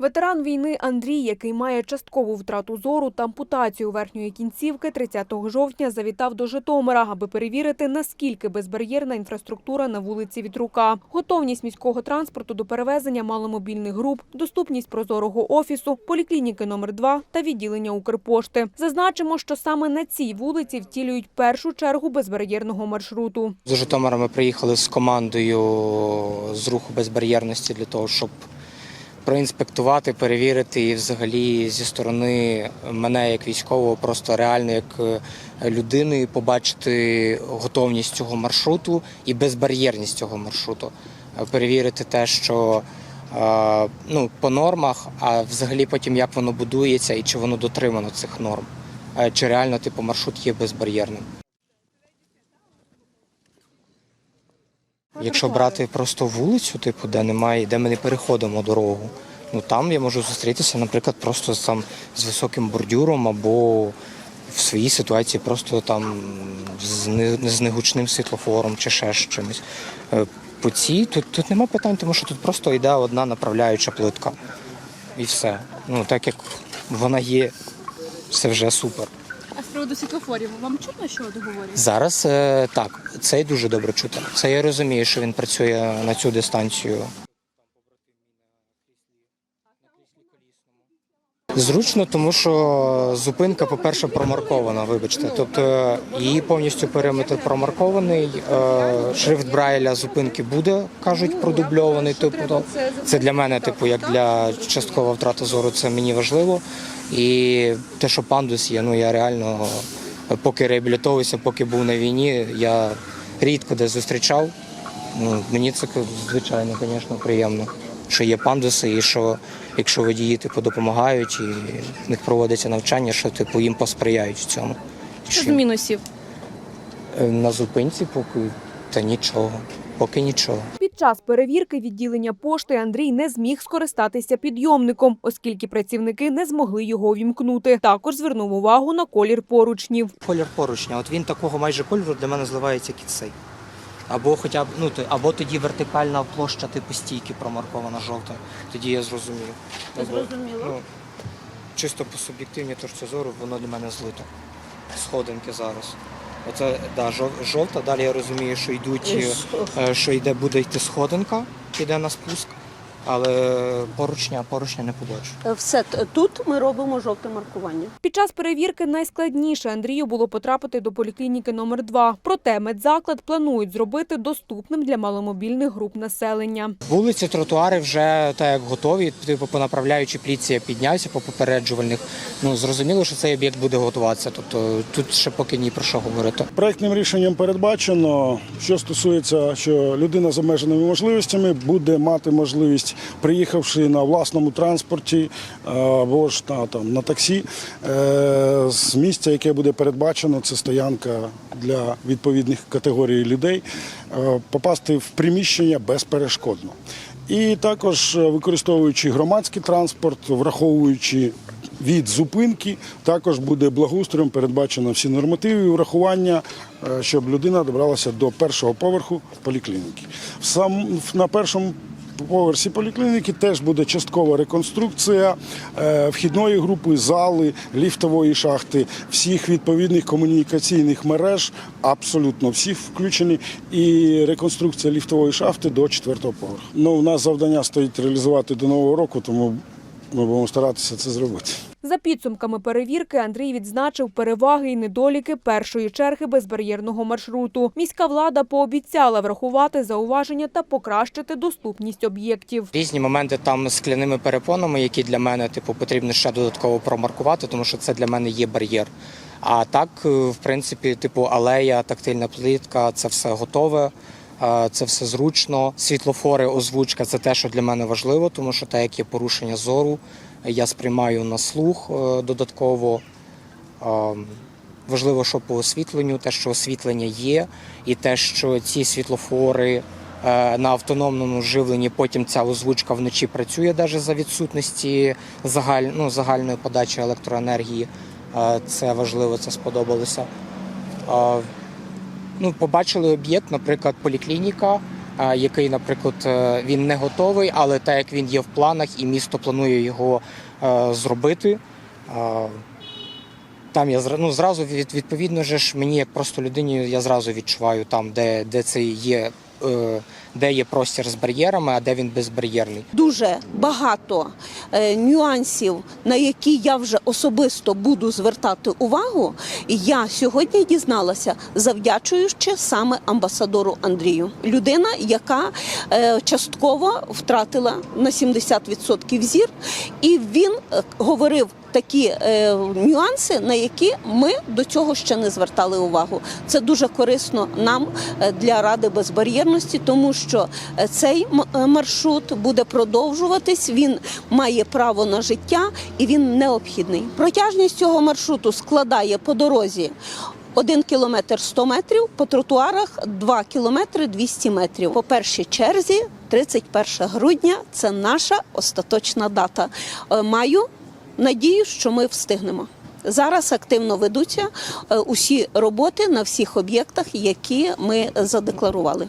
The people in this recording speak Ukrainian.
Ветеран війни Андрій, який має часткову втрату зору та ампутацію верхньої кінцівки, 30 жовтня завітав до Житомира, аби перевірити, наскільки безбар'єрна інфраструктура на вулиці Вітрука. Готовність міського транспорту до перевезення маломобільних груп, доступність прозорого офісу, поліклініки номер 2 та відділення Укрпошти. Зазначимо, що саме на цій вулиці втілюють першу чергу безбар'єрного маршруту. З Житомира ми приїхали з командою з руху безбар'єрності для того, щоб проінспектувати, перевірити і взагалі зі сторони мене як військового, просто реально як е, людини побачити готовність цього маршруту і безбар'єрність цього маршруту. Е, Перевірити те, що е, ну, по нормах, а взагалі потім як воно будується і чи воно дотримано цих норм. Чи реально типу маршрут є безбар'єрним. Якщо брати просто вулицю, типу, де немає, де ми не переходимо дорогу, ну там я можу зустрітися, наприклад, просто там з високим бордюром або в своїй ситуації просто там з, не- з негучним світлофором чи ще з чимось. Е, По цій тут, тут нема питань, тому що тут просто йде одна направляюча плитка. І все. Ну так як вона є, це вже супер. А з приводу світлофорів вам чутно, що договорюють? Зараз е, так, це дуже добре чути. Це я розумію, що він працює на цю дистанцію. Зручно, тому що зупинка, по-перше, промаркована, вибачте. Тобто її повністю периметр промаркований. е, Шрифт Брайля зупинки буде, кажуть, продубльований. Тобто це для мене, типу, як для часткова втрати зору, це мені важливо. І те, що пандус є, ну я реально поки реабілітовувався, поки був на війні, я рідко де зустрічав. Ну, мені це звичайно, звісно, приємно, що є пандуси, і що якщо водії типу допомагають і в них проводиться навчання, що типу їм посприяють в цьому. Що з мінусів? е, на зупинці поки та нічого, поки нічого. Під час перевірки відділення пошти Андрій не зміг скористатися підйомником, оскільки працівники не змогли його увімкнути. Також звернув увагу на колір поручнів. Колір поручня, от він такого майже кольору для мене зливається як цей. Або хоча б ну або тоді вертикальна площа типу стійки промаркована жовтим. Тоді я зрозумів. Зрозуміло. Ну, чисто по суб'єктивній точці зору воно для мене злито. Сходинки зараз. Оце да, жов- жовта, далі я розумію, що йдуть, е, що йде, буде йти сходинка, йде на спуск, але поручня, поручня не побачу. Все тут ми робимо жовте маркування. Під час перевірки найскладніше Андрію було потрапити до поліклініки номер 2 Проте медзаклад планують зробити доступним для маломобільних груп населення. Вулиці, тротуари вже так як готові. Типу по направляючій пліці я піднявся по попереджувальних. Ну зрозуміло, що цей об'єкт буде готуватися. Тобто тут ще поки ні про що говорити. Проектним рішенням передбачено, що стосується, що людина з обмеженими можливостями буде мати можливість, приїхавши на власному транспорті е, або ж на, там, на таксі, е, з місця, яке буде передбачено, це стоянка для відповідних категорій людей, е, попасти в приміщення безперешкодно. І також використовуючи громадський транспорт, враховуючи від зупинки, також буде благоустроєм передбачено всі нормативи і врахування, щоб людина добралася до першого поверху поліклініки. Сам на першому поверсі поліклініки теж буде часткова реконструкція е, вхідної групи, зали, ліфтової шахти, всіх відповідних комунікаційних мереж, абсолютно всі включені, і реконструкція ліфтової шахти до четвертого поверху. Ну, у нас завдання стоїть реалізувати до нового року, тому ми будемо старатися це зробити. За підсумками перевірки Андрій відзначив переваги і недоліки першої черги безбар'єрного маршруту. Міська влада пообіцяла врахувати зауваження та покращити доступність об'єктів. Різні моменти там з скляними перепонами, які для мене типу потрібно ще додатково промаркувати, тому що це для мене є бар'єр. А так, е, в принципі, типу алея, тактильна плитка, це все готове. Це все зручно. Світлофори, озвучка це те, що для мене важливо, тому що те, як є порушення зору, я сприймаю на слух е, додатково. Важливо, що по освітленню, те, що освітлення є, і те, що ці світлофори е, на автономному живленні, потім ця озвучка вночі працює навіть за відсутності загаль, ну, загальної подачі електроенергії. Е, Це важливо, це сподобалося. Ну, побачили об'єкт, наприклад, поліклініка. е, який, наприклад, е, він не готовий, але так як він є в планах, і місто планує його е, зробити. Там я ну, зразу відповідно ж мені як просто людині я зразу відчуваю там, де, де це є, де є простір з бар'єрами, а де він безбар'єрний. Дуже багато е, нюансів, на які я вже особисто буду звертати увагу. Я сьогодні дізналася, завдячуючи саме амбасадору Андрію. Людина, яка е, частково втратила на 70% зір, і він е, говорив. Такі е, нюанси, на які ми до цього ще не звертали увагу. Це дуже корисно нам е, для ради безбар'єрності, тому що е, цей е, маршрут буде продовжуватись. Він має право на життя і він необхідний. Протяжність цього маршруту складає по дорозі. 1 кілометр 100 метрів, по тротуарах 2 кілометри 200 метрів. По першій черзі 31 грудня це наша остаточна дата. Маю надію, що ми встигнемо. Зараз активно ведуться е, усі роботи на всіх об'єктах, які ми задекларували.